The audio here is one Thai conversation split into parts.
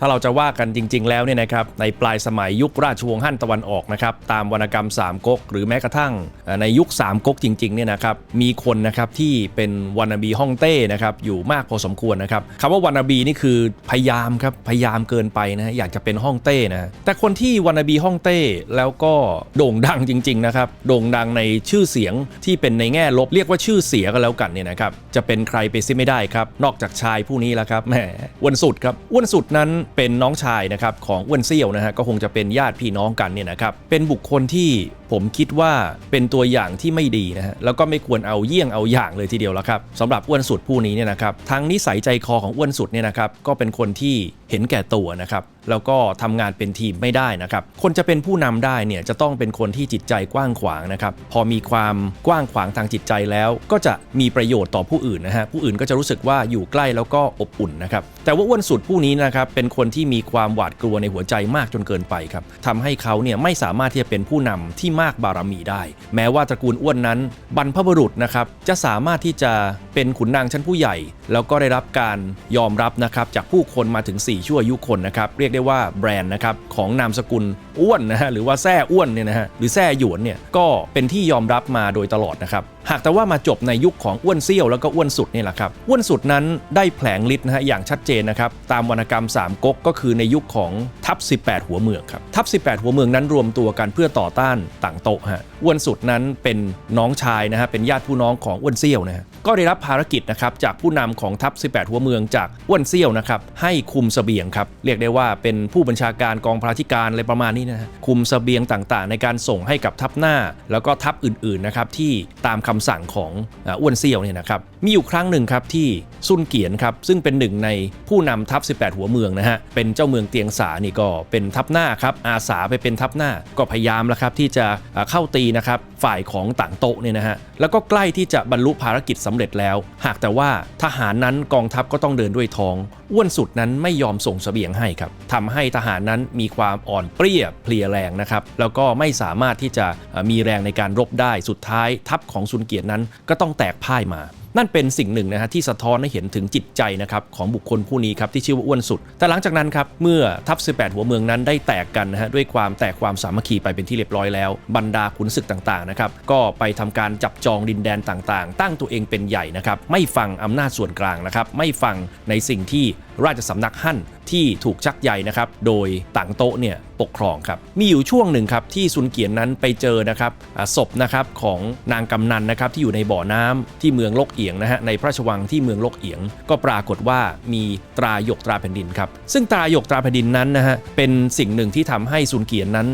ถ้าเราจะว่ากันจริง ๆ แล้วเนี่ยนะครับในปลายสมัยยุคราชวงศ์ฮั่นตะวันออกนะครับตามวรรณกรรมสามก๊กหรือแม้กระทั่งในยุคสามก๊กจริงๆเนี่ยนะครับมีคนนะครับที่เป็นวานาบีฮ่องเต้นะครับอยู่มากพอสมควรนะครับคำว่าวานาบีนี่คือพยายามครับพยายามเกินไปนะฮะอยากจะเป็นฮ่องเต้นะแต่คนที่วานาบีฮ่องเต้แล้วก็โด่งดังจริงๆนะครับโด่งดังในชื่อเสียงที่เป็นในแง่ลบเรียกว่าชื่อเสียก็แล้วกันเนี่ยนะครับจะเป็นใครไปซิไม่ได้ครับนอกจากชายผู้นี้แล้วครับแหมอ้วนสุดครับอ้วนสุดนั้นเป็นน้องชายนะครับของอ้วนเซี่ยวนะฮะก็คงจะเป็นญาติพี่น้องกันเนี่ยนะครับเป็นบุคคลที่ ผมคิดว่าเป็นตัวอย่างที่ไม่ดีนะฮะแล้วก็ไม่ควรเอาเยี่ยงเอาอย่างเลยทีเดียวแล้วครับสำหรับอ้วนสุดผู้นี้เนี่ยนะครับทั้งนิสัยใจคอของอ้วนสุดเนี่ยนะครับก็เป็นคนที่เห็นแก่ตัวนะครับแล้วก็ทำงานเป็นทีมไม่ได้นะครับ คนจะเป็นผู้นำได้เนี่ยจะต้องเป็นคนที่จิตใจกว้างขวางนะครับ พอมีความกว้างขวางทางจิตใจแล้ว ก็จะมีประโยชน์ต่อผู้อื่นนะฮะ ผู้อื่นก็จะรู้สึกว่าอยู่ใกล้แล้วก็อบอุ่นนะครับ แต่ว่าอ้วนสุดผู้นี้นะครับเป็นคนที่มีความหวาดกลัวในหัวใจมากจนเกินไปครับทำให้เขาเนี่ยไม่สามารถที่จะเป็นผู้นำที่มากบารมีได้ แม้ว่าตระกูลอ้วนนั้นบรรพบุรุษนะครับจะสามารถที่จะเป็นขุนนางชั้นผู้ใหญ่ แล้วก็ได้รับการยอมรับนะครับจากผู้คนมาถึง 4 ชั่วอายุคนนะครับเรียกได้ว่าแบรนด์นะครับของนามสกุลอ้วนนะฮะหรือว่าแซ่อ้วนเนี่ยนะฮะหรือแซ่หยวนเนี่ยก็เป็นที่ยอมรับมาโดยตลอดนะครับหากแต่ว่ามาจบในยุคของอ้วนเซี่ยวแล้วก็อ้วนสุดนี่แหละครับอ้วนสุดนั้นได้แผลงฤทธิ์นะฮะอย่างชัดเจนนะครับตามวรรณกรรม 3ก๊กก็คือในยุคของทัพ 18 หัวเมืองครับทัพ 18 หัวเมืองนั้นรวมตัวกันเพื่อต่อต้านต่างโตะฮะอ้วนสุดนั้นเป็นน้องชายนะฮะเป็นญาติผู้น้องของอ้วนเซี่ยวนะฮะก็ได้รับภารกิจนะครับจากผู้นำของทัพ 18 หัวเมืองจากอ้วนเซี่ยวนะครับให้คุมเสบียงครับเรียกได้ว่าเป็นผู้บัญชาการกองพระธิการอะไรประมาณนี้นะฮะคุมเสบียงต่างๆ ในการส่งให้กับทัพหน้า แล้วก็ทัพอื่นๆนะครับที่ตามคำสั่งของอ้วนเซี่ยวเนี่ยนะครับ มีอยู่ครั้งหนึ่งครับที่ซุนเกียนครับซึ่งเป็นหนึ่งในผู้นำทัพ 18 หัวเมืองนะฮะเป็นเจ้าเมืองเตียงสานี่ก็เป็นทัพหน้าครับอาสาไปเป็นทัพหน้าก็พยายามแล้วครับที่จะเข้าตีนะครับฝ่ายของต่างโต๊ะเนี่ยนะฮะแล้วก็ใกล้ที่จะบรรลุภารกิจสำเร็จแล้ว หากแต่ว่าทหารนั้นกองทัพก็ต้องเดินด้วยท้องอ้วนสุดนั้นไม่ยอมส่งเสบียงให้ครับทำให้ทหารนั้นมีความอ่อนเปรี้ยเพลียแรงนะครับแล้วก็ไม่สามารถที่จะมีแรงในการรบได้สุดท้ายทัพของซุนเกียรตินั้นก็ต้องแตกพ่ายมา นั่นเป็นสิ่งหนึ่งนะฮะที่สะท้อนให้เห็นถึงจิตใจนะครับของบุคคลผู้นี้ครับที่ชื่อว่าอ้วนสุด แต่หลังจากนั้นครับเมื่อทัพ 18 หัวเมืองนั้นได้แตกกันนะฮะด้วยความแตกความสามัคคีไปเป็นที่เรียบร้อยแล้ว บรรดาขุนศึกต่างๆนะครับก็ไปทำการจับจองดินแดนต่างๆ ตั้งตัวเองเป็นใหญ่นะครับไม่ฟังอำนาจส่วนกลางนะครับไม่ฟังในสิ่งที่ ราชสำนักฮั่นที่ถูกชักใยนะครับโดยต่างโต๊ะเนี่ยปกครองครับมีอยู่ช่วงหนึ่งครับที่ซุนเกียนนั้นไปเจอนะครับศพนะครับของนางกำนันนะครับที่อยู่ในบ่อน้ำที่เมืองลกเอียงนะฮะในพระราชวังที่เมืองลกเอียง ก็ปรากฏว่ามีตราหยกตราแผ่นดินครับซึ่งตราหยกตราแผ่นดินนั้นนะฮะเป็นสิ่งหนึ่งที่ทำให้ซุนเกียนนั้น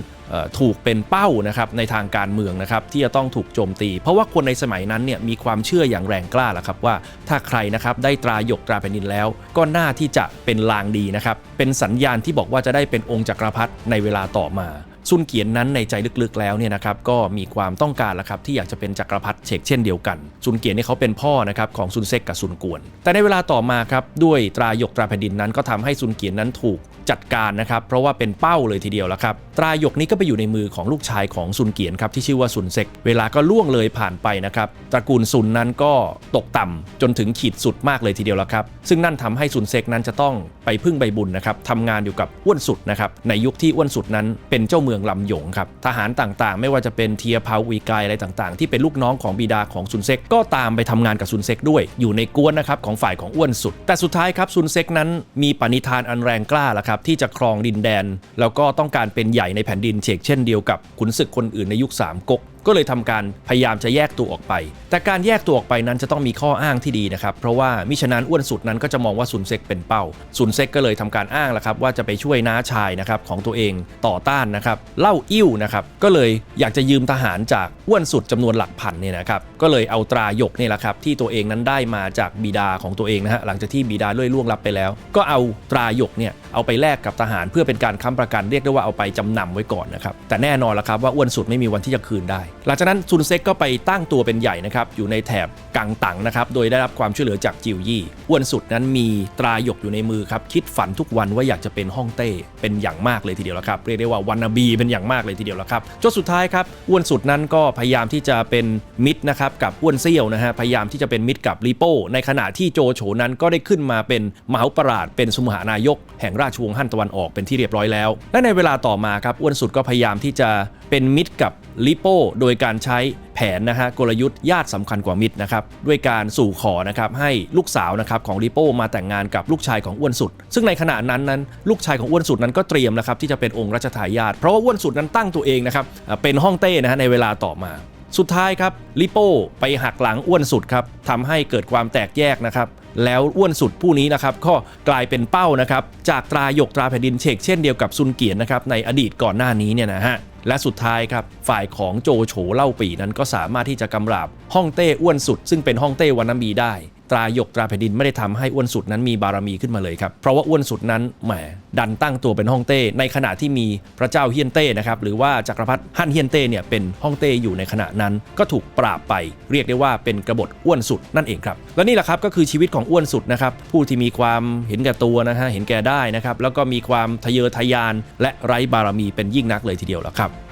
ถูกเป็นเป้านะครับในทางการเมืองนะครับที่จะต้องถูกโจมตี เพราะว่าคนในสมัยนั้นเนี่ยมีความเชื่ออย่างแรงกล้าละครับว่าถ้าใครนะครับได้ตราหยกตราแผ่นดินแล้ว ก็น่าที่จะเป็นลางดีนะครับเป็นสัญญาณที่บอกว่าจะได้เป็นองค์จักรพรรดิในเวลาต่อมาซุนเกียนนั้นในใจลึกๆแล้วเนี่ยนะครับก็มีความต้องการล้วครับที่อยากจะเป็นจักรพรรดิเชกเช่นเดียวกันซุนเกียนนี่เขาเป็นพ่อนะครับของซุนเซกกับซุนกวน แต่ในเวลาต่อมาครับด้วยตราหยกตราแผ่นดินนั้นก็ทำให้ซุนเกียนนั้นถูก จัดการนะครับ เพราะว่าเป็นเป้าเลยทีเดียวแล้วครับ ตราหยกนี้ก็ไปอยู่ในมือของลูกชายของซุนเกียนครับที่ชื่อว่าซุนเซก เวลาก็ล่วงเลยผ่านไปนะครับ ตระกูลซุนนั้นก็ตกต่ำจนถึงขีดสุดมากเลยทีเดียวแล้วครับ ซึ่งนั่นทำให้ซุนเซกนั้นจะต้องไปพึ่งใบบุญนะครับทำงานอยู่กับอ้วนสุดนะครับ ในยุคที่อ้วนสุดนั้นเป็นเจ้าเมืองลำหยงครับ ทหารต่างๆ ไม่ว่าจะเป็นเทียเผาวีกายอะไรต่างๆ ที่เป็นลูกน้องของบิดาของซุนเซกก็ตามไปทำงานกับซุนเซกด้วย อยู่ในกวนนะครับของฝ่ายของอ้วนสุด แต่สุดท้ายครับซุนเซกนั้นมีปณิธานอันแรงกล้าละครับที่จะครองดินแดน แล้วก็ต้องการเป็นใหญ่ในแผ่นดินเชกเช่นเดียวกับขุนศึกคนอื่นในยุคสามก๊ก ก็เลยทำการพยายามจะแยกตัวออกไป แต่การแยกตัวออกไปนั้นจะต้องมีข้ออ้างที่ดีนะครับ เพราะว่ามิฉะนั้นอ้วนสุดนั้นก็จะมองว่าซุนเซ็กเป็นเป้าซุนเซ็กก็เลยทำการอ้างแล้วครับว่าจะไปช่วยน้าชายนะครับของตัวเองต่อต้านนะครับเล่าอิ่วนะครับก็เลยอยากจะยืมทหารจากอ้วนสุดจำนวนหลักพันเนี่ยนะครับก็เลยเอาตราหยกเนี่ยแหละครับที่ตัวเองนั้นได้มาจากบิดาของตัวเองนะฮะหลังจากที่บิดาเลื่อยล่วงลับไปแล้ว ก็เอาตราหยกเนี่ยเอาไปแลกกับทหารเพื่อเป็นการค้ำประกันเรียกได้ว่าเอาไปจำนำไว้ก่อนนะครับแต่แน่นอนละครับว่าอ้วนสุดไม่มีวันที่จะคืนได้หลังจากนั้นซุนเซ็กก็ไปตั้งตัวเป็นใหญ่นะครับอยู่ในแถบกังตังนะครับโดยได้รับความช่วยเหลือจากจิวยี่อ้วนสุดนั้นมีตราหยกอยู่ในมือครับคิดฝันทุกวันว่าอยากจะเป็นฮ่องเต้เป็นอย่างมากเลยทีเดียวละครับเรียกได้ว่าวันนาบีเป็นอย่างมากเลยทีเดียวละครับจนสุดท้ายครับอ้วนสุดนั้นก็พยายามที่จะเป็นมิตรนะครับกับอ้วนเซี่ยวนะฮะพยายามที่จะเป็นมิตรกับลิโป้ในขณะที่โจโฉนั้นก็ได้ขึ้นมาเป็นมหาปราชเป็นสมุหานายก แห่งราชวงศ์ฮั่นตะวันออกเป็นที่เรียบร้อยแล้ว และในเวลาต่อมาครับอ้วนสุดก็พยายามที่จะเป็นมิตรกับลิโป้โดยการใช้แผนนะฮะกลยุทธ์ญาติสำคัญกว่ามิตรนะครับด้วยการสู่ขอนะครับให้ลูกสาวนะครับของลิโป้มาแต่งงานกับลูกชายของอ้วนสุด ซึ่งในขณะนั้นนั้นลูกชายของอ้วนสุดนั้นก็เตรียมนะครับที่จะเป็นองค์รัชทายาทเพราะว่าอ้วนสุดนั้นตั้งตัวเองนะครับเป็นฮ่องเต้นะฮะในเวลาต่อมา สุดท้ายครับลิโป้ไปหักหลังอ้วนสุดครับทำให้เกิดความแตกแยกนะครับแล้วอ้วนสุดผู้นี้นะครับก็กลายเป็นเป้านะครับจากตราหยกตราแผ่นดินเชกเช่นเดียวกับซุนเกียนนะครับในอดีตก่อนหน้านี้เนี่ยนะฮะ และสุดท้ายครับฝ่ายของโจโฉเล่าปีนั้นก็สามารถที่จะกำราบฮ่องเต้อ้วนสุด ซึ่งเป็นฮ่องเต้วันนาบีได้ ตราหยกตราแผ่นดินไม่ได้ทำให้อ้วนสุดนั้นมีบารมีขึ้นมาเลยครับ เพราะว่าอ้วนสุดนั้นแหมดันตั้งตัวเป็นฮ่องเต้ ในขณะที่มีพระเจ้าเฮียนเต้นะครับหรือว่าจักรพรรดิฮั่นเฮียนเต้เนี่ยเป็นฮ่องเต้อยู่ในขณะนั้น ก็ถูกปราบไป เรียกได้ว่าเป็นกบฏอ้วนสุดนั่นเองครับและนี่แหละครับก็คือชีวิตของอ้วนสุดนะครับผู้ที่มีความเห็นแก่ตัวนะฮะเห็นแก่ได้นะครับแล้วก็มีความทะเยอทะยาน และไร้บารมีเป็นยิ่งนักเลยทีเดียวและครับ